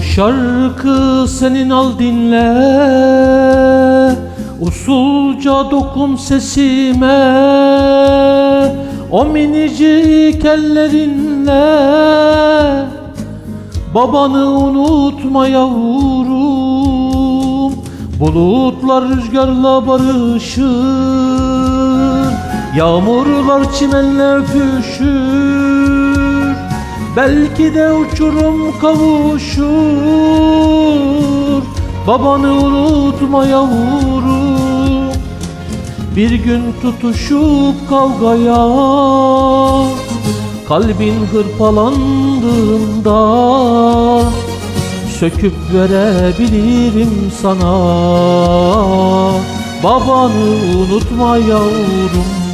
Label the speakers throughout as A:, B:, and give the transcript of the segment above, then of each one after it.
A: şarkı senin al dinle Usulca dokun sesime. O minicik ellerinle Babanı unutma yavrum. Bulutlar rüzgarla barışır Yağmurlar çimenle öpüşür Belki de uçurum kavuşur. Babanı unutma yavrum Bir gün tutuşup kavgaya Kalbin hırpalandığında Söküp verebilirim sana. Babanı unutma yavrum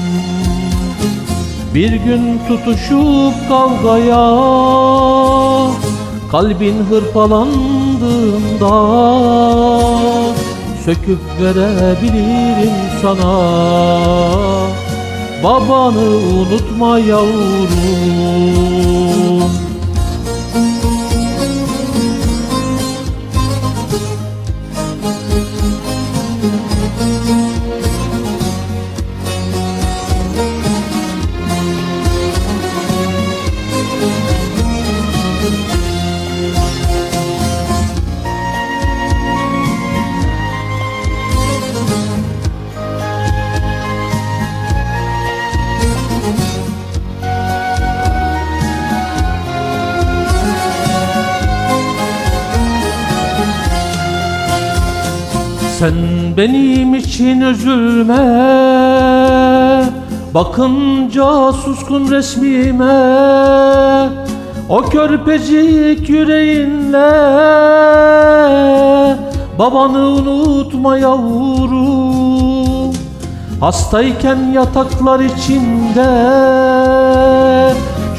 A: bir gün tutuşup kavgaya Kalbin hırpalandığında Söküp verebilirim sana. Babanı unutma yavrum Sen benim için üzülme. Bakınca suskun resmime. O körpecik yüreğinle. Babanı unutma yavrum. Hastayken yataklar içinde.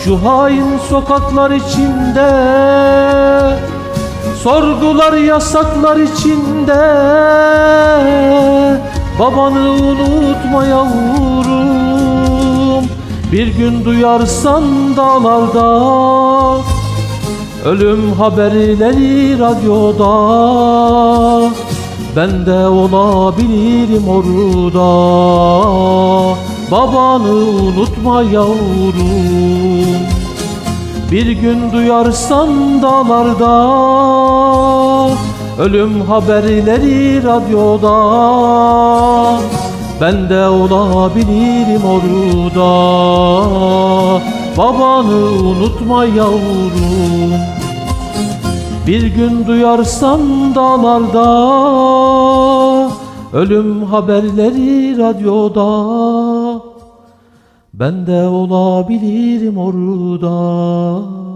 A: Şu hain sokaklar içinde Sorgular yasaklar içinde Babanı unutma yavrum. Bir gün duyarsan dağlarda Ölüm haberleri radyoda. Ben de olabilirim orada Babanı unutma yavrum bir gün duyarsan dağlarda Ölüm haberleri radyoda. Ben de olabilirim orada. Babanı unutma yavrum. Bir gün duyarsan dağlarda Ölüm haberleri radyoda ben de olabilirim orada